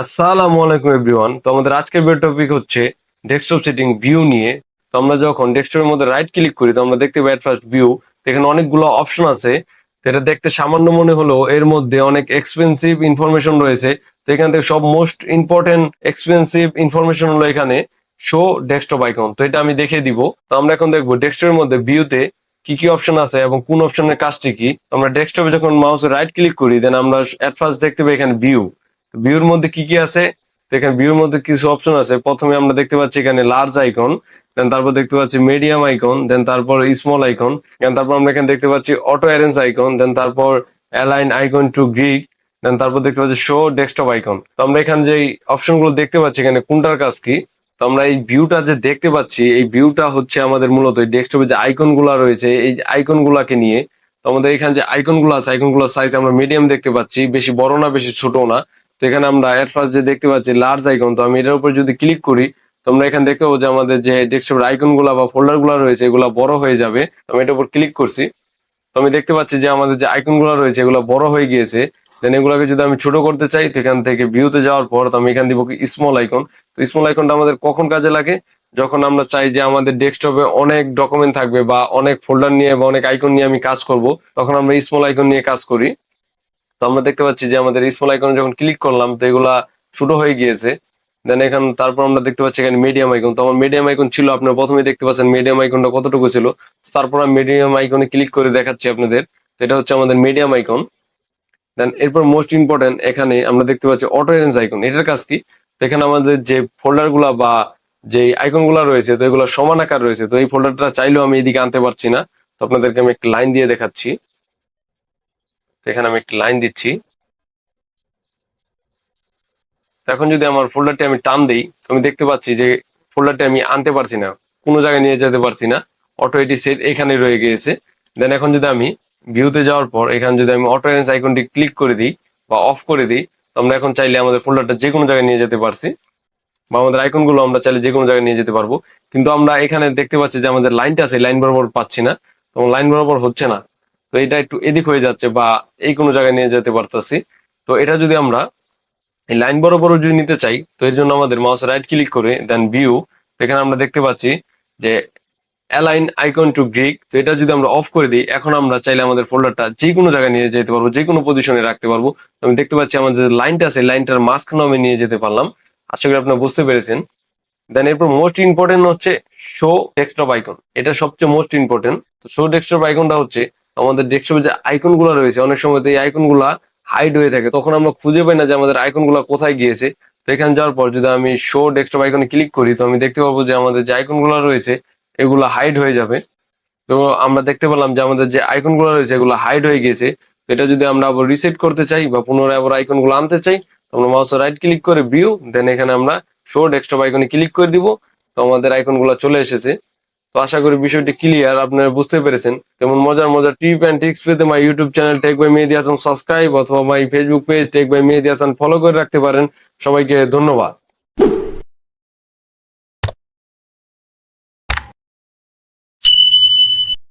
আসসালামু আলাইকুম এভরিওয়ান। তো আমাদের আজকের ভিডিও টপিক হচ্ছে ডেস্কটপ সেটিং ভিউ নিয়ে। তো আমরা যখন ডেস্কটপের মধ্যে রাইট ক্লিক করি, তো আমরা দেখতে পাই ফার্স্ট ভিউ তো এখানে অনেকগুলো অপশন আছে। তো এটা দেখতে সামান্য মনে হলো এর মধ্যে অনেক এক্সপেন্সিভ ইনফরমেশন রয়েছে। তো এখান থেকে সব মোস্ট ইম্পর্টেন্ট এক্সপেন্সিভ ইনফরমেশন হলো এখানে শো ডেস্কটপ আইকন তো এটা আমি দেখিয়ে দিব। তো আমরা এখন দেখব ডেস্কটপের মধ্যে ভিউতে কি কি অপশন আছে এবং কোন অপশনের কাজটি কি। আমরা ডেস্কটপে যখন মাউসে রাইট ক্লিক করি দেন আমরা এট ফার্স্ট দেখতে পাই এখানে ভিউ ভিউর মধ্যে কি কি আছে? এখানে ভিউর মধ্যে কিছু অপশন আছে। প্রথমে আমরা দেখতে পাচ্ছি এখানে লার্জ আইকন দেন তারপর দেখতে পাচ্ছি মিডিয়াম আইকন দেন তারপর স্মল আইকন দেন তারপর আমরা এখানে দেখতে পাচ্ছি অটো অ্যারেঞ্জ আইকন দেন তারপর align icon to grid then তারপর দেখতে পাচ্ছি শো ডেস্কটপ আইকন তো আমরা এখানে যে অপশনগুলো দেখতে পাচ্ছি এখানে কোনটার কাজ কি? তো আমরা এই ভিউটা যে দেখতে পাচ্ছি, এই ভিউটা হচ্ছে আমাদের মূলত এই ডেস্কটপে যে আইকনগুলা রয়েছে, এই আইকন গুলাকে নিয়ে। তো আমাদের এখানে যে আইকনগুলো আছে আইকনগুলোর সাইজ আমরা মিডিয়াম দেখতে পাচ্ছি, বেশি বড় না, বেশি ছোট না। এখানে আমরা এট ফার্স্ট যে দেখতে পাচ্ছি লার্জ আইকন তো আমি এটার উপর যদি ক্লিক করি, তো আমরা এখানে দেখতে পাবো যে আমাদের যে ডেস্কটপের আইকনগুলা বা ফোল্ডারগুলা রয়েছে, এগুলা বড় হয়ে যাবে। আমি এটার উপর ক্লিক করছি। তো আমি দেখতে পাচ্ছি যে আমাদের যে আইকনগুলা রয়েছে, এগুলো বড় হয়ে গিয়েছে। দেন এগুলোকে যদি আমি ছোট করতে চাই, তো এখান থেকে ভিউতে যাওয়ার পর, তো আমি এখান দিব কি স্মল আইকন তো স্মল আইকনটা আমাদের কখন কাজে লাগে? যখন আমরা চাই যে আমাদের ডেস্কটপে অনেক ডকুমেন্ট থাকবে বা অনেক ফোল্ডার নিয়ে বা অনেক আইকন নিয়ে আমি কাজ করব, তখন আমরা স্মল আইকন নিয়ে কাজ করি। তো আমরা দেখতে পাচ্ছি যে আমাদের স্মল আইকনে যখন ক্লিক করলাম, তো এগুলা ছোট হয়ে গিয়েছে। দেন এখান, তারপর আমরা দেখতে পাচ্ছি এখানে মিডিয়াম আইকন তো আমার মিডিয়াম আইকন ছিল, আপনারা প্রথমে দেখতে পাচ্ছেন মিডিয়াম আইকনটা কতটুকু ছিল। তারপর আমি মিডিয়াম আইকনে ক্লিক করে দেখাচ্ছি আপনাদের। তো এটা হচ্ছে আমাদের মিডিয়াম আইকন দেন এরপর মোস্ট ইম্পর্টেন্ট এখানে আমরা দেখতে পাচ্ছি অটো এরেঞ্জ আইকন এটার কাজ কি? তো এখানে আমাদের যে ফোল্ডারগুলা বা যে আইকনগুলা রয়েছে, তো এগুলো সমান আকার রয়েছে। তো এই ফোল্ডারটা চাইলেও আমি এদিকে আনতে পারছি না। তো আপনাদেরকে আমি একটা লাইন দিয়ে দেখাচ্ছি। তো এখানে আমি একটা লাইন দিচ্ছি। এখন যদি আমার ফোল্ডারটি আমি টান দিই আমি দেখতে পাচ্ছি যে ফোল্ডারটি আমি আনতে পারছি না, কোনো জায়গায় নিয়ে যেতে পারছি না, অটো এটি সেট এখানে রয়ে গিয়েছে। দেন এখন যদি আমি ভিউতে যাওয়ার পর, এখানে যদি আমি অটো এরেঞ্জ আইকনটি ক্লিক করে দিই বা অফ করে দিই, তো আমরা এখন চাইলে আমাদের ফোল্ডারটা যে কোনো জায়গায় নিয়ে যেতে পারছি বা আমাদের আইকনগুলো আমরা চাইলে যে কোনো জায়গায় নিয়ে যেতে পারব। কিন্তু আমরা এখানে দেখতে পাচ্ছি যে আমাদের লাইনটা আছে, লাইন বরাবর পাচ্ছি না। এবং লাইন বরাবর হচ্ছে না। তো এটা একটু এদিক হয়ে যাচ্ছে বা এই কোনো জায়গায় নিয়ে যেতে পারতেছি। তো এটা যদি আমরা এই লাইন বরাবর যদি নিতে চাই, তো এর জন্য আমাদের মাউস রাইট ক্লিক করে দেন ভিউ এখানে আমরা দেখতে পাচ্ছি যে অ্যালাইন আইকন টু গ্রিক তো এটা যদি আমরা অফ করে দিই, এখন আমরা চাইলে আমাদের ফোল্ডারটা যে কোনো জায়গায় নিয়ে যেতে পারব যে কোনো পজিশনে রাখতে পারব। আমি দেখতে পাচ্ছি আমাদের যে লাইনটা আছে লাইনটার মাঝখানে আমি নিয়ে যেতে পারলাম। আশা করি আপনারা বুঝতে পেরেছেন। দেন এরপর মোস্ট ইম্পর্টেন্ট হচ্ছে শো ডেস্কটপ আইকন এটা সবচেয়ে মোস্ট ইম্পর্টেন্ট তো শো ডেস্কটপ আইকনটা হচ্ছে আমাদের ডেস্কটপে যে আইকনগুলো রয়েছে। অনেক সময় এই আইকনগুলা হাইড হয়ে থাকে। তখন আমরা খুঁজে পাই না যে আমাদের আইকনগুলা কোথায় গিয়েছে। তো এখানে যাওয়ার পর যদি আমি শো ডেস্কটপ আইকনে ক্লিক করি, তো আমি দেখতে পাবো যে আমাদের যে আইকনগুলো রয়েছে, এগুলো হাইড হয়ে যাবে। তো আমরা দেখতে পেলাম যে আমাদের যে আইকনগুলো রয়েছে, এগুলো হাইড হয়ে গেছে এটা যদি আমরা আবার রিসেট করতে চাই বা পুনরায় আবার আইকনগুলো আনতে চাই আমরা মাউস রাইট ক্লিক করে ভিউ দেন এখানে আমরা শো ডেস্কটপ আইকনে ক্লিক করে দিব। তো আমাদের আইকনগুলো চলে এসেছে। তো আশা করি বিষয়টি ক্লিয়ার আপনারা বুঝতে পেরেছেন। তেমন মজার মজার টিপ অ্যান্ড টিক্স পেতে my YouTube channel tech by Mehedi Hasan subscribe অথবা my Facebook page tech by Mehedi Hasan follow করে রাখতে পারেন। সবাইকে ধন্যবাদ।